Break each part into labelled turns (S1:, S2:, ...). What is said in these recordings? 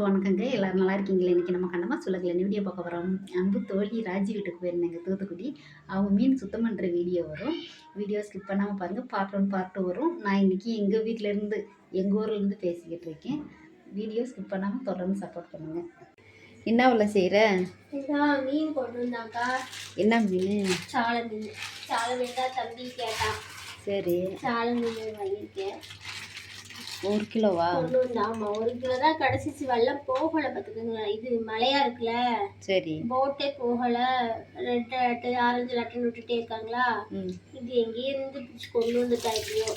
S1: எல்லாருக்கும் வணக்கங்க. எல்லாரும் நல்லா இருக்கீங்களா? இன்றைக்கி நம்ம கண்ணமாக சொல்லல வீடியோ பார்க்க வரோம் அன்பு தோழி ராஜி வீட்டுக்கு போயிருந்தேங்க தூத்துக்குடி. அவங்க மீன் சுத்தம் பண்ணுற வீடியோ வரும். வீடியோ ஸ்கிப் பண்ணாமல் பாருங்கள் பார்ட் ஒன் பார்ட் டூ வரும். நான் இன்றைக்கி எங்கள் வீட்டிலேருந்து எங்கள் ஊர்லேருந்து பேசிக்கிட்டு இருக்கேன். வீடியோ ஸ்கிப் பண்ணாமல் தொடர்ந்து சப்போர்ட் பண்ணுங்கள் என்ன உள்ள செய்கிற
S2: மீன் கொண்டு வந்தாக்கா
S1: என்ன மீன்?
S2: சாலை மீன் சாலை மீன் தான் தம்பி கேட்டான்.
S1: சரி.
S2: சாலை மீன் வாங்கியிருக்கேன்.
S1: ஒரு கிலோவா?
S2: ஆமாம் ஒரு கிலோ தான் கிடச்சிச்சு வெள்ளம் போகலை பார்த்துக்கோங்க. இது மழையா இருக்குல்ல?
S1: சரி.
S2: போட்டே போகலை. ரெட் அட்டு ஆரஞ்சு லட்டுன்னு விட்டுட்டே இருக்காங்களா? இது எங்கேயே இருந்து பிடிச்சி கொண்டு வந்துட்டா இப்படியோ.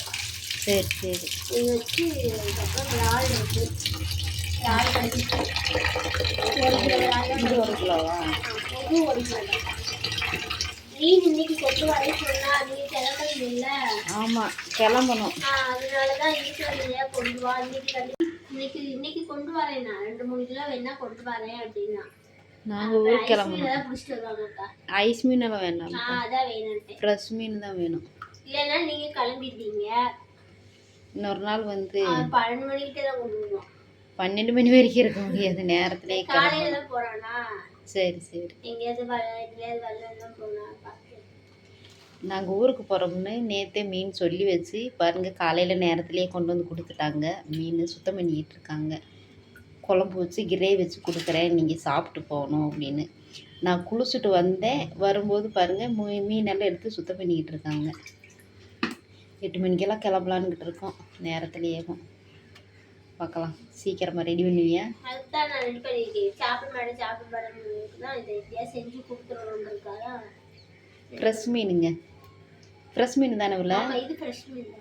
S1: சரி சரி.
S2: இது வச்சு அதுக்கப்புறம் இறால் இருக்கு. இறால் கிடச்சிச்சு ஒரு கிலோ
S1: இது ஒரு கிலோவா?
S2: இது ஒரு கிலோ தான். மீன் இன்னைக்கு கொண்டு வர சொன்னா நீ கிளம்புறது இல்லை?
S1: ஆமாம் கிளம்பணும்.
S2: அதனால தான் இருக்கிற மீனையா கொண்டு வா இன்னைக்கு இன்னைக்கு இன்னைக்கு கொண்டு வரேன் நான். ரெண்டு மூணு கிலோ வேணா கொண்டு வரேன் அப்படின்னா.
S1: நாங்கள் ஊருக்கு கிளம்பணும்.
S2: மீன்
S1: ஐஸ் மீனெல்லாம் வேண்டாம்
S2: நான் அதான் வேணும்ட்டேன்
S1: ஃப்ரெஷ் மீன் தான் வேணும்.
S2: இல்லைன்னா நீங்க கிளம்பிட்டீங்க
S1: இன்னொரு நாள் வந்து
S2: பன்னெண்டு மணிக்கிட்ட தான் கொண்டு வருவோம்.
S1: பன்னெண்டு மணி வரைக்கும் இருக்க முடியாது நேரத்திலே
S2: காலையில
S1: கிளம்பணும்.
S2: போறானா?
S1: சரி சரி.
S2: எங்கேயாவது வரலாம்
S1: நாங்கள் ஊருக்கு போகிறோம்னு நேற்றே மீன் சொல்லி வச்சு பாருங்கள் காலையில் நேரத்திலே கொண்டு வந்து கொடுத்துட்டாங்க. மீன் சுத்தம் பண்ணிக்கிட்டு இருக்காங்க. குழம்பு வச்சு கிரேவி வச்சு கொடுக்குறேன் நீங்கள் சாப்பிட்டு போகணும் அப்படின்னு. நான் குளிச்சுட்டு வந்தேன். வரும்போது பாருங்கள் மீ மீனெல்லாம் எடுத்து சுத்தம் பண்ணிக்கிட்டு இருக்காங்க. எட்டு மணிக்கெல்லாம் கிளம்பலான்னுக்கிட்டு இருக்கோம் நேரத்துலேயேவும் பார்க்கலாம். சீக்கிரமாக ரெடி பண்ணுவியா?
S2: அதுதான் நான் ரெடி பண்ணியிருக்கேன். சாப்பிட மாட்டேன் சாப்பிட மாட்டேன்னு தான் இதை எப்படியா செஞ்சு கொடுத்துருவோம்ன்றதுக்காக
S1: ஃப்ரெஷ் மீனுங்க. ஃப்ரெஷ் மீன் தானே உள்ள?
S2: இது ஃப்ரெஷ் மீன்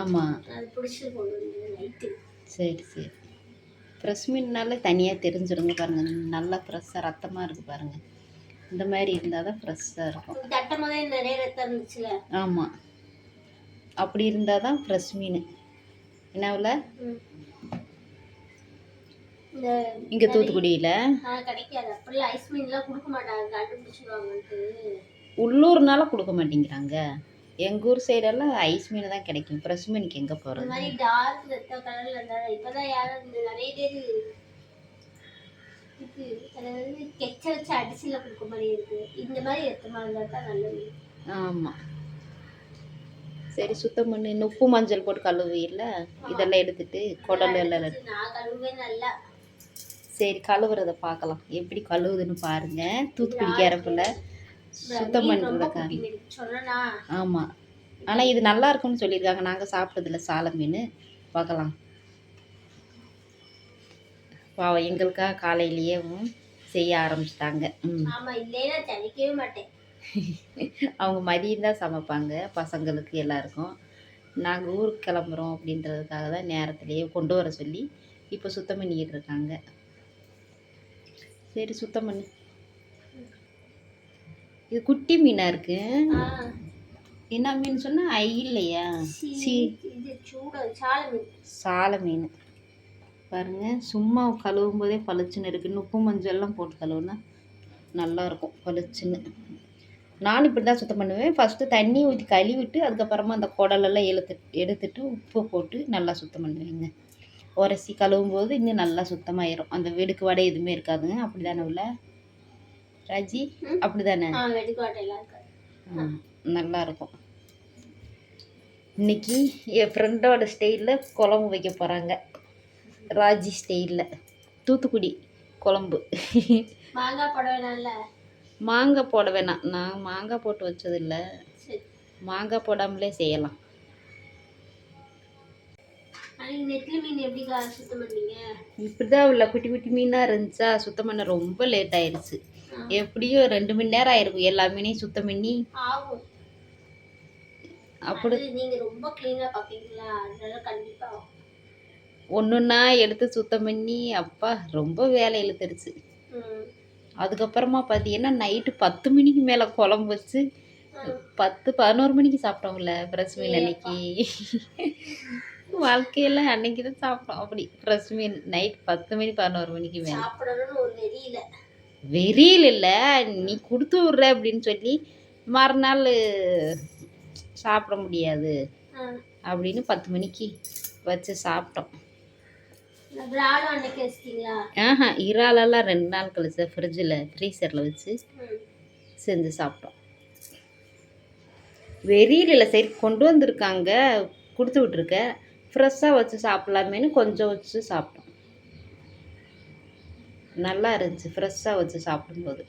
S1: ஆமாம்
S2: அது பிடிச்சி கொண்டு வந்து நைட்டு
S1: சரி சரி. ஃப்ரெஷ் மீன்னால தனியாக தெரிஞ்சிருங்க பாருங்கள் நல்லா ஃப்ரெஷ்ஷாக ரத்தமாக இருக்குது பாருங்கள் இந்த மாதிரி இருந்தால் தான் ஃப்ரெஷ்ஷாக இருக்கும்.
S2: தட்டும் நிறைய ரத்தம் இருந்துச்சுல.
S1: ஆமாம் அப்படி இருந்தால் தான் ஃப்ரெஷ் மீன். என்னவில்
S2: ம். இந்த
S1: இங்கே தூத்துக்குடியில்? உள்ளூர்னால கொடுக்க மாட்டேங்கிறாங்க. எங்கள் ஊர் சைடெல்லாம் ஐஸ் மீன் தான் கிடைக்கும். ஃப்ரெஷ் மீனுக்கு எங்கே போகிறது
S2: மாதிரி டார்க் ரத்த கலர்ல இருந்தா இப்பதான் யாரும் இந்த நிறைய பேர் இது அதாவது கெச்ச வச்சு அடிச்சுல கொடுக்க மாதிரி இருக்கு இந்த மாதிரி ரத்தமா இருந்தா தான் நல்லது.
S1: ஆமாம் சரி சுத்தம் பண்ணி. இன்னும் உப்பு மஞ்சள் போட்டு கழுவியில் இதெல்லாம் எடுத்துட்டு குடல் எல்லாம் சரி கழுவுறத பார்க்கலாம். எப்படி கழுவுதுன்னு பாருங்க. தூத்துக்குடி கேரப்பில் சுத்தம் பண்ணுறதுக்காக ஆமாம் ஆனால் இது நல்லா இருக்கும்னு சொல்லியிருக்காங்க. நாங்கள் சாப்பிட்டதில்ல சால மீன். பார்க்கலாம். பாவம் எங்களுக்காக காலையிலேயே செய்ய ஆரம்பிச்சிட்டாங்க. ம்.
S2: ஆமா இல்லைன்னா மாட்டேன்.
S1: அவங்க மதியம் தான் சமைப்பாங்க பசங்களுக்கு எல்லாருக்கும். நாங்கள் ஊருக்கு கிளம்புறோம் அப்படின்றதுக்காக தான் நேரத்திலேயே கொண்டு வர சொல்லி இப்போ சுத்தம் பண்ணிக்கிட்டு இருக்காங்க. சரி சுத்தம் பண்ணு. இது குட்டி மீனாக இருக்கு. என்ன மீன் சொன்னால் ஐ இல்லையா?
S2: சி- சாலை மீன்.
S1: சாலை மீன். பாருங்க சும்மா கழுவும் போதே பளிச்சுன்னு இருக்குது உப்பு மஞ்சள்லாம் போட்டு கழுவுனா நல்லா இருக்கும் பளிச்சுன்னு. நான் இப்படி தான் சுத்தம் பண்ணுவேன். ஃபஸ்ட்டு தண்ணி ஊற்றி கழுவிட்டு அதுக்கப்புறமா அந்த குடலெல்லாம் இழுத்து எடுத்துட்டு உப்பு போட்டு நல்லா சுத்தம் பண்ணுவேங்க. உரசி கழுவும் போது இன்னும் நல்லா சுத்தமாயிரும். அந்த வெடுக்கு வடை எதுவுமே இருக்காதுங்க அப்படி தானே உள்ள? ராஜி. அப்படி தானே நல்லா இருக்கும். இன்னைக்கு என் ஃப்ரெண்டோட ஸ்டைலில் குழம்பு வைக்க போகிறாங்க ராஜி ஸ்டைலில் தூத்துக்குடி குழம்பு.
S2: மாங்காய் புடவை நல்ல
S1: மாங்காய் போட வேணாம். நான் மாங்காய் போட்டு வச்சதில்லை. மாங்காய் போடாமலே செய்யலாம். இப்படி தான் உள்ள குட்டி குட்டி மீனாக இருந்துச்சா சுத்தம் பண்ண ரொம்ப லேட் ஆயிடுச்சு. எப்படியும் ரெண்டு மணி நேரம் ஆயிருக்கும் எல்லா மீனையும் சுத்தம் பண்ணி. அப்படி
S2: அது நீங்க ரொம்ப அதனால.
S1: ஒன்றுன்னா எடுத்து சுத்தம் பண்ணி அப்பா ரொம்ப வேலை இழுத்துருச்சு. அதுக்கப்புறமா பார்த்தீங்கன்னா நைட்டு பத்து மணிக்கு மேலே குழம்பு வச்சு. பத்து பதினோரு மணிக்கு சாப்பிட்டோம்ல ஃப்ரெஷ் மீன் அன்னைக்கு வாழ்க்கையில அன்னைக்கு தான் சாப்பிட்டோம் அப்படி ஃப்ரெஷ் மீன் நைட் பத்து மணி பதினோரு மணிக்கு மேலே
S2: வெறியில
S1: இல்லை நீ கொடுத்து விட்ற அப்படின்னு சொல்லி மறுநாள் சாப்பிட முடியாது. அப்படின்னு பத்து மணிக்கு வச்சு சாப்பிட்டோம் ஆஹா இறாலெல்லாம் ரெண்டு நாள் கழிச்சு ஃப்ரிட்ஜில் ஃப்ரீசரில் வச்சு செஞ்சு சாப்பிட்டோம். வெறியில் சரி கொண்டு வந்திருக்காங்க கொடுத்து விட்ருக்க ஃப்ரெஷ்ஷாக வச்சு சாப்பிட்லாமேன்னு கொஞ்சம் வச்சு சாப்பிட்டோம். நல்லா இருந்துச்சு ஃப்ரெஷ்ஷாக வச்சு சாப்பிடும்போது.